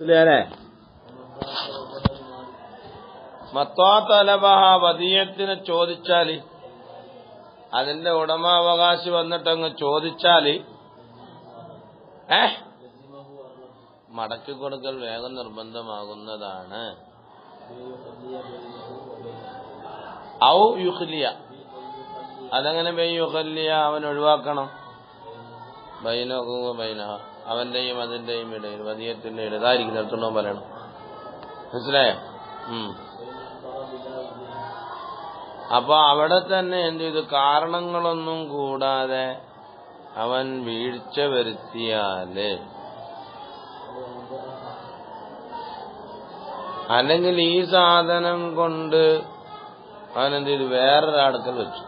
മനസ്സിലായല്ലേ മത്വാത്തലബഹ വദീയത്തിനെ ചോദിച്ചാൽ അതിന്റെ ഉടമാവകാശി വന്നിട്ടങ്ങ് ചോദിച്ചാൽ ഏ? മടക്കി കൊടുക്കൽ വേഗം നിർബന്ധമാകുന്നതാണ്. ഔ യുഹ്ലിയ. അതെങ്ങനെ ബൈ യുഹല്ലിയ അവൻ ഒഴിവാക്കണം? ബൈനഹു ബൈനഹ. അവന്റെയും അതിന്റെയും ഇടയിൽ വധിയത്തിന്റെ ഇടയിൽ. ഇതായിരിക്കും നിർത്തുണ്ടോ പറയണം മനസ്സിലായോ. അപ്പൊ അവിടെ തന്നെ എന്ത് ചെയ്തു? കാരണങ്ങളൊന്നും കൂടാതെ അവൻ വീഴ്ച വരുത്തിയാൽ അല്ലെങ്കിൽ ഈ സാധനം കൊണ്ട് അവൻ എന്ത് ചെയ്തു? വേറൊരാടത്തിൽ വെച്ചു.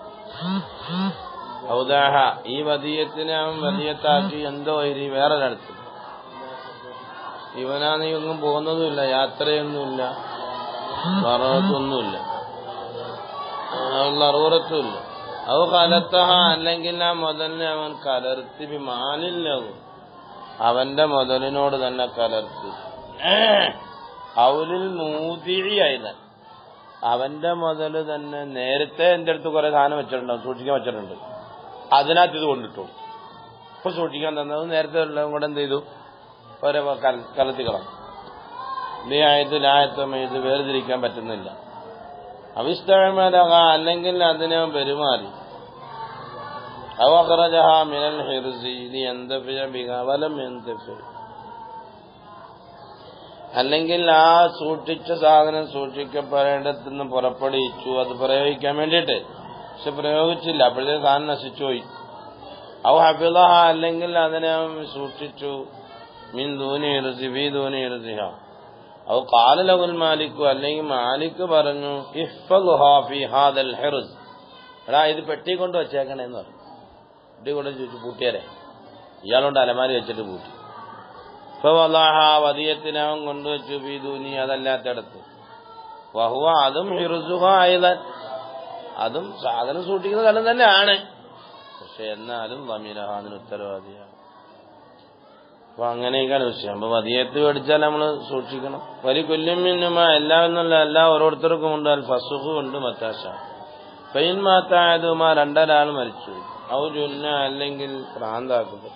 ഔദാഹ. ഈ വധീയത്തിനെ അവൻ വലിയത്താക്കി എന്തോ ഇരി വേറൊരിടത്ത് നീ ഒന്നും പോകുന്നതുമില്ല. യാത്രയൊന്നുമില്ല. വറവത്തൊന്നുമില്ല. അറുപറത്തുമില്ല അവ കലത്തഹ. അല്ലെങ്കിൽ ആ മുതലിനെ അവൻ കലർത്തി. മാലില്ലാകും അവന്റെ മുതലിനോട് തന്നെ കലർത്തി. അവലിൽ മൂതിഴിയായത് അവന്റെ മുതൽ തന്നെ നേരത്തെ എന്റെ അടുത്ത് കുറെ സാധനം വെച്ചിട്ടുണ്ടാവും. സൂക്ഷിക്കാൻ വെച്ചിട്ടുണ്ട്. അതിനകത്ത് ഇത് കൊണ്ടിട്ടു. ഇപ്പൊ സൂക്ഷിക്കാൻ തന്നത് നേരത്തെ ഉള്ളതും കൂടെ എന്ത് ചെയ്തു? ഓരോ കലത്തി കളഞ്ഞു ആയത്തം ഇത് വേർതിരിക്കാൻ പറ്റുന്നില്ല. അവിസ്തഴമലക അല്ലെങ്കിൽ അതിനെ പെരുമാറി. മിനൽ ഹിർസി ഇനി എന്തഫിയ എന്തഫി അല്ലെങ്കിൽ ആ സൂക്ഷിച്ച സാധനം സൂക്ഷിക്കപ്പെടേണ്ടതെന്ന് പുറപ്പെടുവിച്ചു. അത് പ്രയോഗിക്കാൻ വേണ്ടിയിട്ട്. പക്ഷെ പ്രയോഗിച്ചില്ല. അപ്പോഴത്തേക്ക് താൻ നശിച്ചുപോയി. ഔ ഹഫിള അല്ലെങ്കിൽ അതിനെ സൂക്ഷിച്ചു. മിൻ ഇറുസി ബി ഇറുസിഹ ഔ കാലലകുൽ മാലിക്കു അല്ലെങ്കിൽ മാലിക്ക് പറഞ്ഞു എടാ ഇത് പെട്ടി കൊണ്ട് വെച്ചേക്കണേന്ന് പറഞ്ഞു. പെട്ടി കൊണ്ട് ചോദിച്ചു പൂട്ടിയാരെ. ഇയാളോണ്ട് അലമാരി വെച്ചിട്ട് പൂട്ടി. ഇപ്പൊ വലാഹ വദിയത്തിനെ അവൻ ബി ധൂനി അതല്ലാത്തടത്ത്. വഹുവ അതും ഹിറുസുഹ അതും സാധനം സൂക്ഷിക്കുന്ന സ്ഥലം തന്നെയാണ്. പക്ഷെ എന്നാലും വമീനഹാദിന് ഉത്തരവാദിയാണ്. അപ്പൊ അങ്ങനെയൊക്കെയാണ് വിഷയം. അപ്പൊ വധിയത്ത് മേടിച്ചാൽ നമ്മൾ സൂക്ഷിക്കണം. വലിയ കൊല്ലും മിന്നുമ എല്ലാം എന്നുള്ള എല്ലാ ഓരോരുത്തർക്കും ഉണ്ട്. അൽ ഫസുഹു ഉണ്ട് മത്താശ. ഫൈൻ മാത്തായതുമാ രണ്ടൊരാൾ മരിച്ചു. ജുന്ന അല്ലെങ്കിൽ പ്രാന്താക്കുക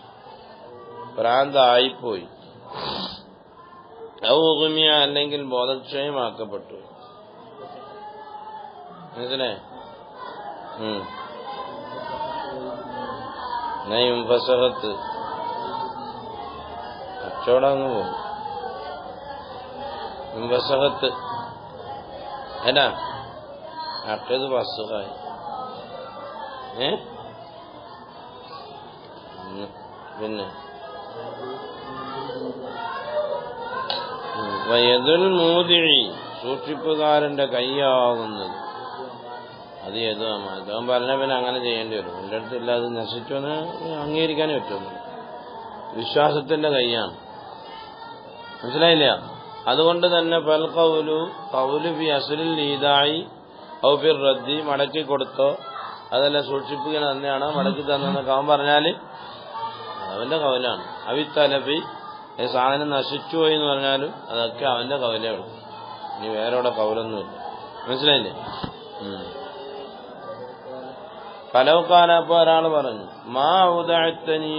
പ്രാന്തായിപ്പോയി. ഔഗുമിയ അല്ലെങ്കിൽ ബോധക്ഷയമാക്കപ്പെട്ടു. മനസ്സിലായി? നയും ഫസഹത്ത് കച്ചവടം അങ്ങ് പോകും ഫസഹത്ത് എന്നാ? അട്ടത് ഫസുഹായി ഏ? പിന്നെ? വയതുൽ മൂതിഴി സൂക്ഷിപ്പുകാരന്റെ കൈയാകുന്നത്. അത് ഏതോ അവൻ പറഞ്ഞ പിന്നെ അങ്ങനെ ചെയ്യേണ്ടി വരും. എന്റെ അടുത്തില്ല നശിച്ചു എന്ന് അംഗീകരിക്കാനേ പറ്റുള്ളൂ. വിശ്വാസത്തിന്റെ കൈയാണ്. മനസ്സിലായില്ല? അതുകൊണ്ട് തന്നെ പൽ കൗലു കൗലു ഫി അസുലിൽ ഔ ഔഫിർ റദ്ദി മടക്കി കൊടുത്തോ. അതെല്ലാം സൂക്ഷിപ്പിക്കുന്ന തന്നെയാണ്? മടക്കി തന്നെന്നൊക്കെ അവൻ പറഞ്ഞാൽ അവന്റെ കൗലാണ് അവിത്തലബി സാധനം നശിച്ചു പോയി എന്ന് പറഞ്ഞാലും അതൊക്കെ അവന്റെ കവലേ ഉള്ളൂ. ഇനി വേറെ അവിടെ കവലൊന്നുമില്ല മനസ്സിലായില്ലേ? പലവക്കാലപ്പോ ഒരാൾ പറഞ്ഞു മാ ഉദാഴ്ത്തനീ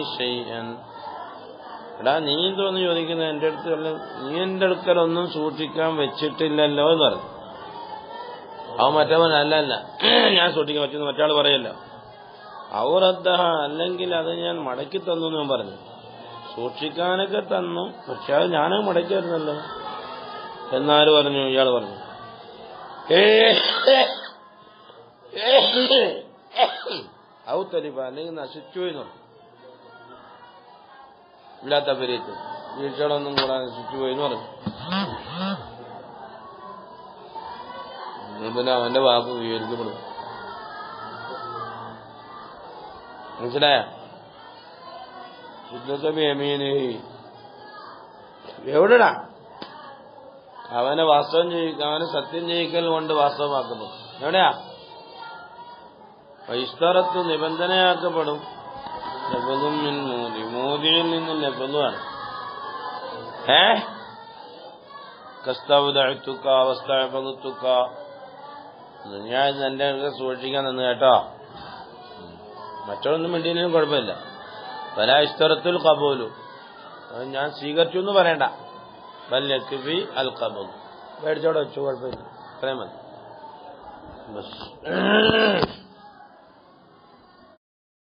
എടാ നീ എന്തോന്ന് ചോദിക്കുന്നത് എന്റെ അടുത്ത് നീ എന്റെ അടുക്കലൊന്നും സൂക്ഷിക്കാൻ വെച്ചിട്ടില്ലല്ലോ എന്ന് പറഞ്ഞു. അവൻ മറ്റവൻ അല്ല അല്ല ഞാൻ സൂക്ഷിക്കാൻ വെച്ചെന്ന് മറ്റാൾ പറയല്ല. ഔറദ്ദഹ അല്ലെങ്കിൽ അത് ഞാൻ മടക്കി തന്നു എന്ന് പറഞ്ഞു. സൂക്ഷിക്കാനൊക്കെ തന്നു പക്ഷെ അത് ഞാനും മടക്കി തരുന്നല്ലോ എന്നാര് പറഞ്ഞു? ഇയാൾ പറഞ്ഞു ഔത്തലിപ്പ അല്ലെങ്കിൽ നശിച്ചു എന്ന് ഇല്ലാത്ത പെരീത്ത് വീഴ്ചകളൊന്നും കൂടാതെ നശിച്ചു പോയി എന്ന് പറഞ്ഞു പിന്നെ അവന്റെ വാക്ക് വിവരിക്കപ്പെടും മനസ്സിലായ എവിടെടാ അവനെ വാസ്തവം ചെയ്യിക്കാൻ അവനെ സത്യം ചെയ്യിക്കൽ കൊണ്ട് വാസ്തവമാക്കുന്നു. എവിടെയാ? വൈസ്തറത്ത് നിബന്ധനയാക്കപ്പെടും. ലബതും മോദി. മോദിയിൽ നിന്ന് ലബതുമാണ് ഏ? കസ്തവതുക്ക പകുത്തുക്ക ഞാൻ എന്റെ സൂക്ഷിക്കാൻ നിന്ന് കേട്ടോ. മറ്റൊന്നും മിണ്ടിയിലും കുഴപ്പമില്ല. പല ഇസ്തറത്തുൽ കബൂലു ഞാൻ സ്വീകരിച്ചു എന്ന് പറയണ്ട. ബല്ലി അൽ കബൂൽ പേടിച്ചോടെ വെച്ചു കുഴപ്പമില്ല. അത്രയും മതി.